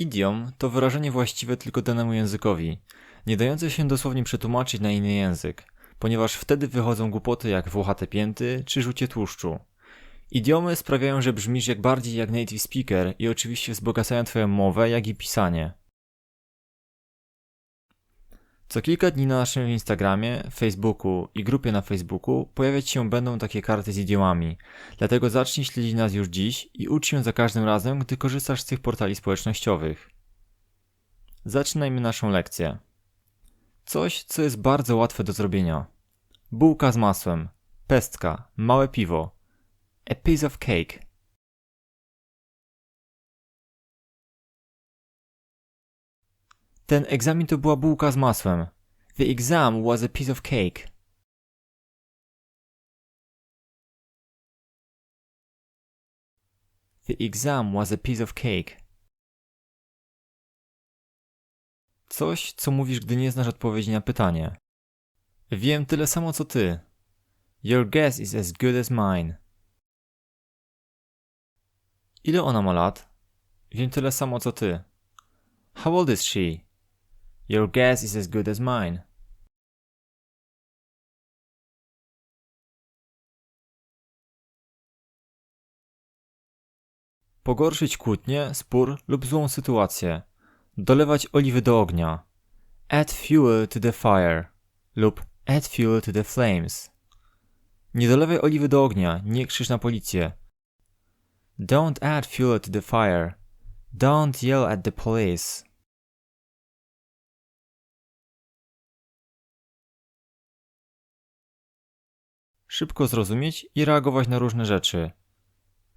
Idiom to wyrażenie właściwe tylko danemu językowi, nie dające się dosłownie przetłumaczyć na inny język, ponieważ wtedy wychodzą głupoty jak włochate pięty czy rzucie tłuszczu. Idiomy sprawiają, że brzmisz jak bardziej jak native speaker i oczywiście wzbogacają twoją mowę, jak i pisanie. Co kilka dni na naszym Instagramie, Facebooku i grupie na Facebooku pojawiać się będą takie karty z idiomami, dlatego zacznij śledzić nas już dziś i ucz się za każdym razem, gdy korzystasz z tych portali społecznościowych. Zaczynajmy naszą lekcję. Coś, co jest bardzo łatwe do zrobienia. Bułka z masłem, pestka, małe piwo, a piece of cake. Ten egzamin to była bułka z masłem. The exam was a piece of cake. The exam was a piece of cake. Coś, co mówisz, gdy nie znasz odpowiedzi na pytanie. Wiem tyle samo co ty. Your guess is as good as mine. Ile ona ma lat? Wiem tyle samo co ty. How old is she? Your guess is as good as mine. Pogorszyć kłótnię, spór lub złą sytuację. Dolewać oliwy do ognia. Add fuel to the fire. Lub add fuel to the flames. Nie dolewaj oliwy do ognia, nie krzycz na policję. Don't add fuel to the fire. Don't yell at the police. Szybko zrozumieć i reagować na różne rzeczy.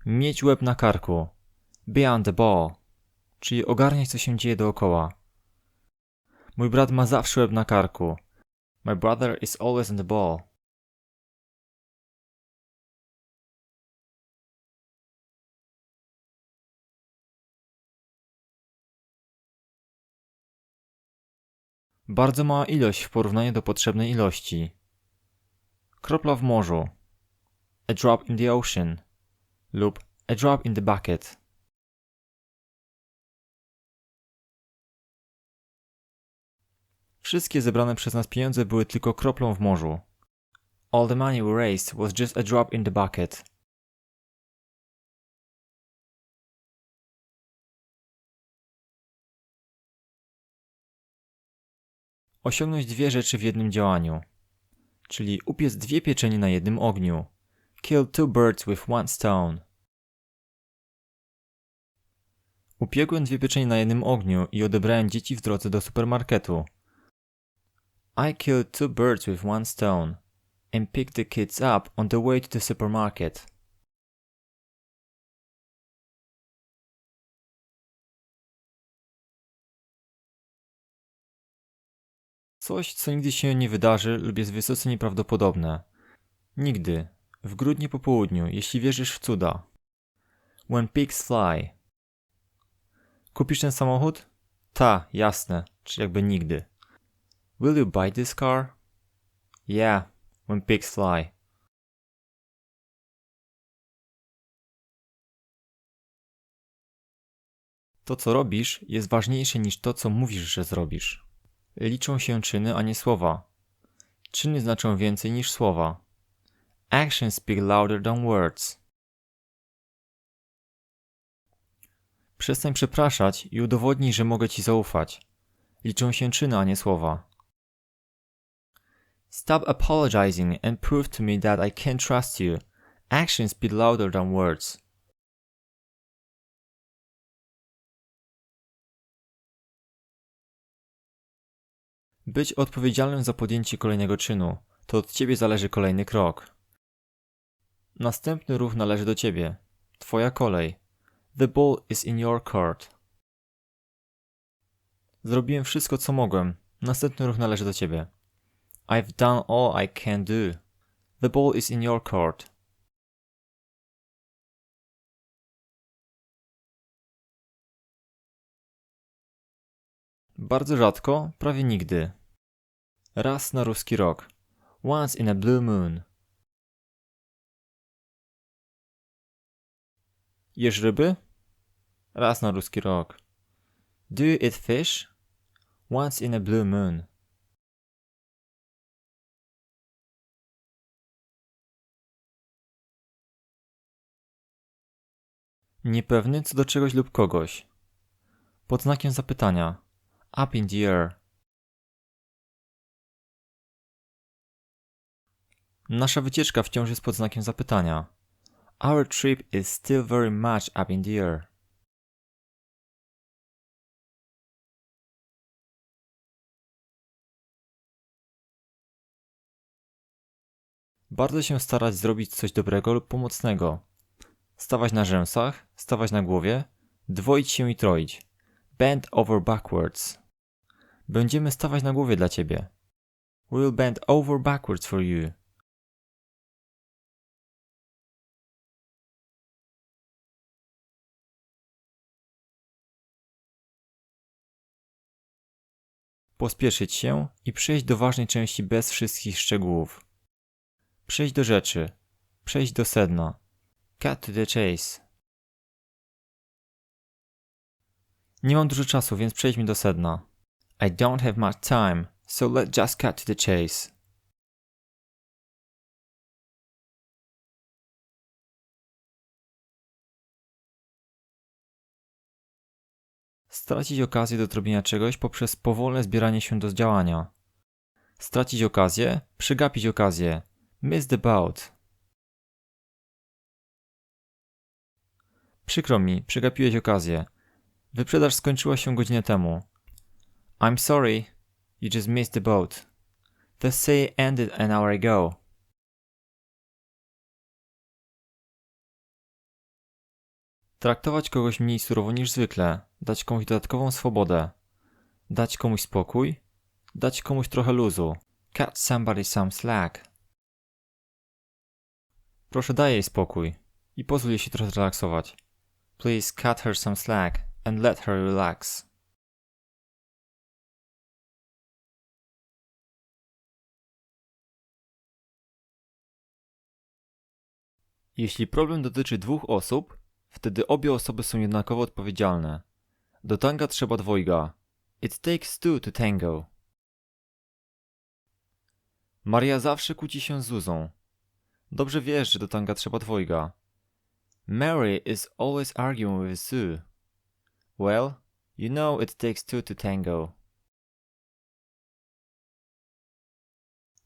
Mieć łeb na karku. Be on the ball. Czyli ogarniać co się dzieje dookoła. Mój brat ma zawsze łeb na karku. My brother is always on the ball. Bardzo mała ilość w porównaniu do potrzebnej ilości. Kropla w morzu. A drop in the ocean. Lub a drop in the bucket. Wszystkie zebrane przez nas pieniądze były tylko kroplą w morzu. All the money we raised was just a drop in the bucket. Osiągnąć dwie rzeczy w jednym działaniu. Czyli upiec dwie pieczenie na jednym ogniu. Kill two birds with one stone. Upiegłem dwie pieczenie na jednym ogniu i odebrałem dzieci w drodze do supermarketu. I killed two birds with one stone and picked the kids up on the way to the supermarket. Coś, co nigdy się nie wydarzy lub jest wysoce nieprawdopodobne. Nigdy. W grudniu po południu, jeśli wierzysz w cuda. When pigs fly. Kupisz ten samochód? Ta, jasne, czy jakby nigdy. Will you buy this car? Yeah, when pigs fly. To, co robisz, jest ważniejsze niż to, co mówisz, że zrobisz. Liczą się czyny, a nie słowa. Czyny znaczą więcej niż słowa. Actions speak louder than words. Przestań przepraszać i udowodnij, że mogę ci zaufać. Liczą się czyny, a nie słowa. Stop apologizing and prove to me that I can trust you. Actions speak louder than words. Być odpowiedzialnym za podjęcie kolejnego czynu. To od ciebie zależy kolejny krok. Następny ruch należy do ciebie. Twoja kolej. The ball is in your court. Zrobiłem wszystko, co mogłem. Następny ruch należy do ciebie. I've done all I can do. The ball is in your court. Bardzo rzadko, prawie nigdy. Raz na ruski rok. Once in a blue moon. Jesz ryby? Raz na ruski rok. Do you eat fish? Once in a blue moon. Niepewny co do czegoś lub kogoś. Pod znakiem zapytania. Up in the air. Nasza wycieczka wciąż jest pod znakiem zapytania. Our trip is still very much up in the air. Bardzo się starać zrobić coś dobrego lub pomocnego. Stawać na rzęsach, stawać na głowie, dwoić się i troić. Bend over backwards. Będziemy stawać na głowie dla ciebie. We'll bend over backwards for you. Pospieszyć się i przejść do ważnej części bez wszystkich szczegółów. Przejść do rzeczy. Przejść do sedna. Cut to the chase. Nie mam dużo czasu, więc przejdźmy do sedna. I don't have much time, so let's just cut to the chase. Stracić okazję do zrobienia czegoś poprzez powolne zbieranie się do działania. Stracić okazję, przegapić okazję. Miss the boat. Przykro mi, przegapiłeś okazję. Wyprzedaż skończyła się godzinę temu. I'm sorry, you just missed the boat. The sale ended an hour ago. Traktować kogoś mniej surowo niż zwykle, dać komuś dodatkową swobodę, dać komuś spokój, dać komuś trochę luzu. Cut somebody some slack. Proszę daj jej spokój i pozwól jej się trochę zrelaksować. Please cut her some slack and let her relax. Jeśli problem dotyczy dwóch osób, wtedy obie osoby są jednakowo odpowiedzialne. Do tanga trzeba dwojga. It takes two to tango. Maria zawsze kłóci się z Zuzą. Dobrze wiesz, że do tanga trzeba dwojga. Mary is always arguing with Sue. Well, you know it takes two to tango.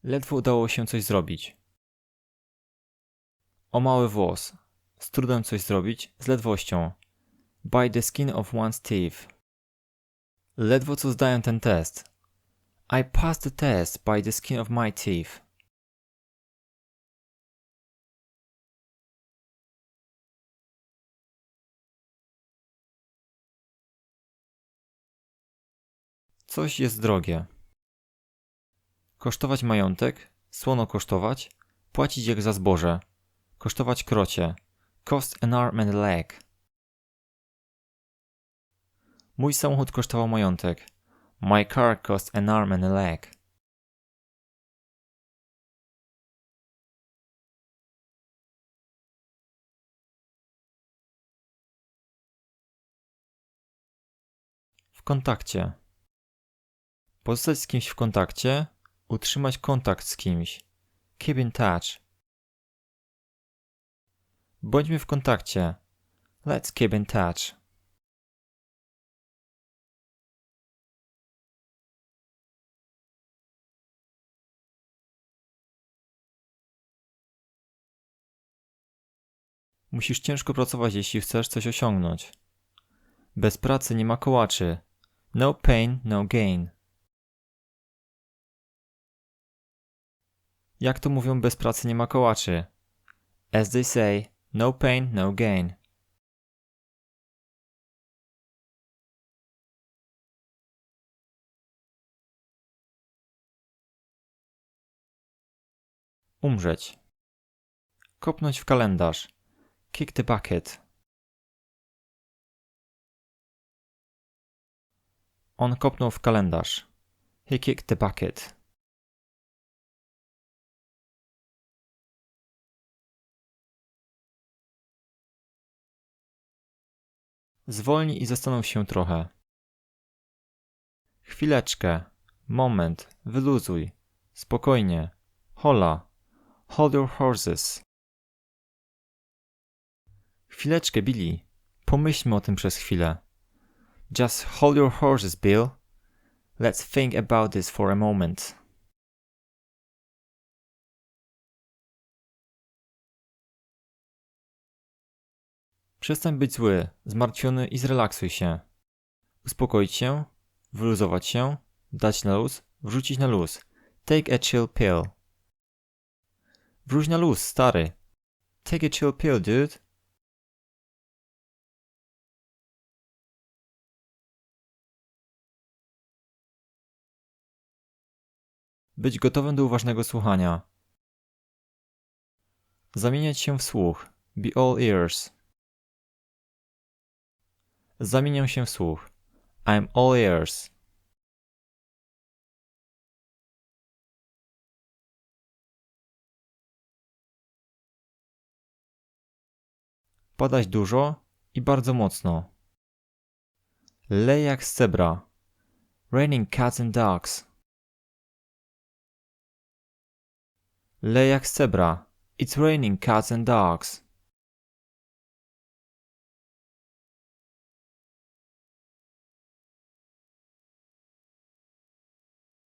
Ledwo udało się coś zrobić. O mały włos. Z trudem coś zrobić, z ledwością. By the skin of one's teeth. Ledwo co zdałem ten test. I passed the test by the skin of my teeth. Coś jest drogie. Kosztować majątek, słono kosztować, płacić jak za zboże. Kosztować krocie. Cost an arm and leg. Mój samochód kosztował majątek. My car cost an arm and a leg. W kontakcie. Pozostać z kimś w kontakcie, utrzymać kontakt z kimś. Keep in touch. Bądźmy w kontakcie. Let's keep in touch. Musisz ciężko pracować, jeśli chcesz coś osiągnąć. Bez pracy nie ma kołaczy. No pain, no gain. Jak to mówią, bez pracy nie ma kołaczy? As they say, no pain, no gain. Umrzeć. Kopnąć w kalendarz. Kick the bucket. On kopnął w kalendarz. He kicked the bucket. Zwolnij i zastanów się trochę. Chwileczkę. Moment. Wyluzuj. Spokojnie. Hola. Hold your horses. Chwileczkę, Billy. Pomyślmy o tym przez chwilę. Just hold your horses, Bill. Let's think about this for a moment. Przestań być zły, zmartwiony i zrelaksuj się. Uspokoić się, wyluzować się, dać na luz, wrzucić na luz. Take a chill pill. Wróć na luz, stary. Take a chill pill, dude. Być gotowym do uważnego słuchania. Zamieniać się w słuch. Be all ears. Zamieniam się w słuch. I'm all ears. Padać dużo i bardzo mocno. Lej jak z cebra. Raining cats and dogs. Lej jak z cebra. It's raining cats and dogs.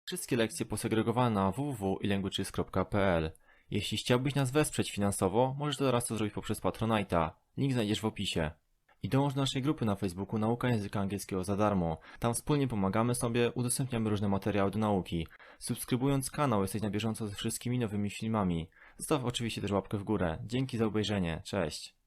Wszystkie lekcje posegregowane na www.ilanguages.pl Jeśli chciałbyś nas wesprzeć finansowo, możesz teraz to zrobić poprzez Patronite'a. Link znajdziesz w opisie. I dołącz do naszej grupy na Facebooku Nauka Języka Angielskiego za darmo. Tam wspólnie pomagamy sobie, udostępniamy różne materiały do nauki. Subskrybując kanał jesteś na bieżąco ze wszystkimi nowymi filmami. Zostaw oczywiście też łapkę w górę. Dzięki za obejrzenie. Cześć.